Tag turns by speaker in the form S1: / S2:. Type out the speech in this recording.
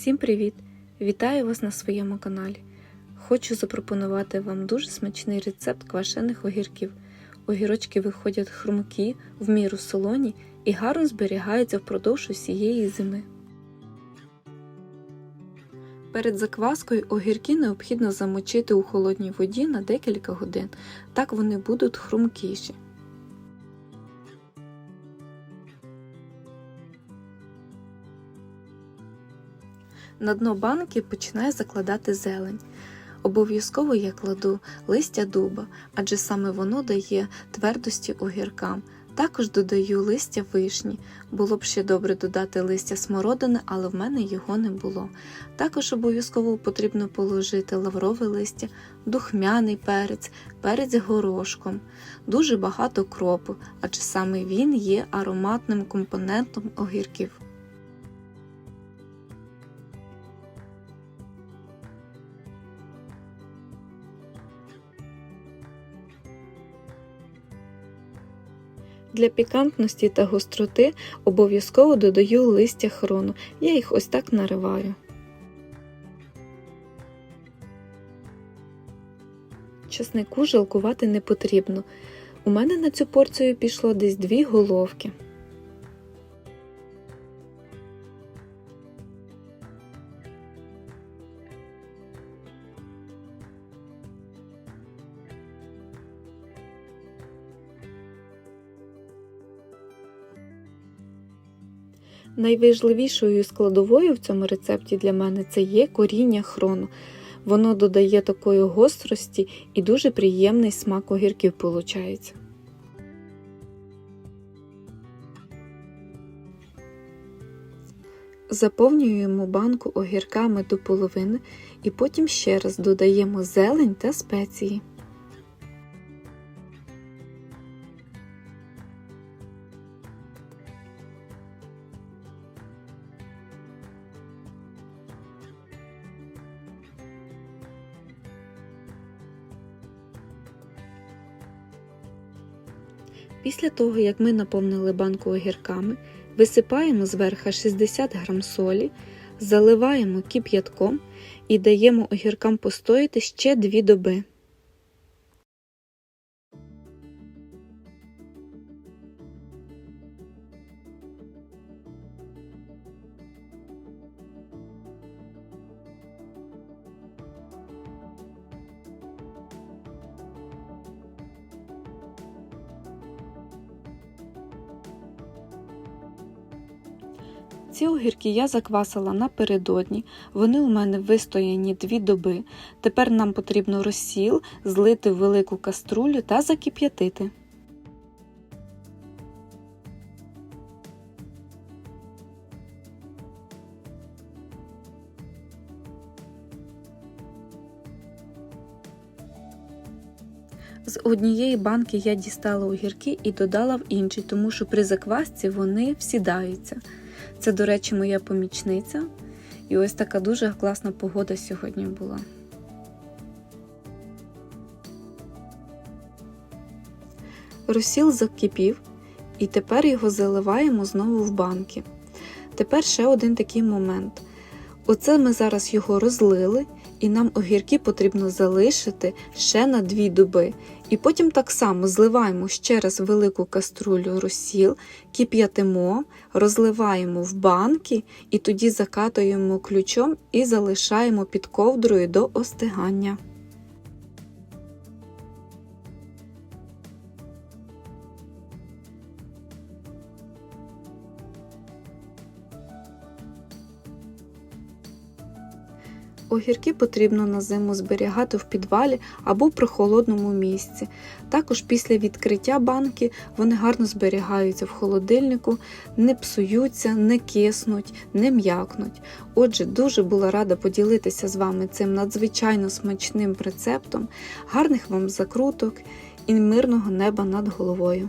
S1: Всім привіт! Вітаю вас на своєму каналі. Хочу запропонувати вам дуже смачний рецепт квашених огірків. Огірочки виходять хрумкі, в міру солоні і гарно зберігаються впродовж усієї зими. Перед закваскою огірки необхідно замочити у холодній воді на декілька годин, так вони будуть хрумкіші. На дно банки починаю закладати зелень. Обов'язково я кладу листя дуба, адже саме воно дає твердості огіркам. Також додаю листя вишні. Було б ще добре додати листя смородини, але в мене його не було. Також обов'язково потрібно положити лаврове листя, духмяний перець, перець горошком, дуже багато кропу, адже саме він є ароматним компонентом огірків. Для пікантності та гостроти обов'язково додаю листя хрону. Я їх ось так нариваю. Часнику жалкувати не потрібно. У мене на цю порцію пішло десь дві головки. Найважливішою складовою в цьому рецепті для мене це є коріння хрону. Воно додає такої гострості і дуже приємний смак огірків виходить. Заповнюємо банку огірками до половини і потім ще раз додаємо зелень та спеції. Після того, як ми наповнили банку огірками, висипаємо зверху 60 г солі, заливаємо кип'ятком і даємо огіркам постояти ще 2 доби. Ці огірки я заквасила напередодні, вони у мене вистояні дві доби. Тепер нам потрібно розсіл злити в велику каструлю та закип'ятити. З однієї банки я дістала огірки і додала в інші, тому що при заквасці вони всідаються. Це, до речі, моя помічниця. І ось така дуже класна погода сьогодні була. Розсіл закипів, і тепер його заливаємо знову в банки. Тепер ще один такий момент. Оце ми зараз його розлили, і нам огірки потрібно залишити ще на дві доби. І потім так само зливаємо ще раз велику каструлю розсіл, кип'ятимо, розливаємо в банки і тоді закатуємо ключом і залишаємо під ковдрою до остигання. Огірки потрібно на зиму зберігати в підвалі або в прохолодному місці. Також після відкриття банки вони гарно зберігаються в холодильнику, не псуються, не киснуть, не м'якнуть. Отже, дуже була рада поділитися з вами цим надзвичайно смачним рецептом. Гарних вам закруток і мирного неба над головою!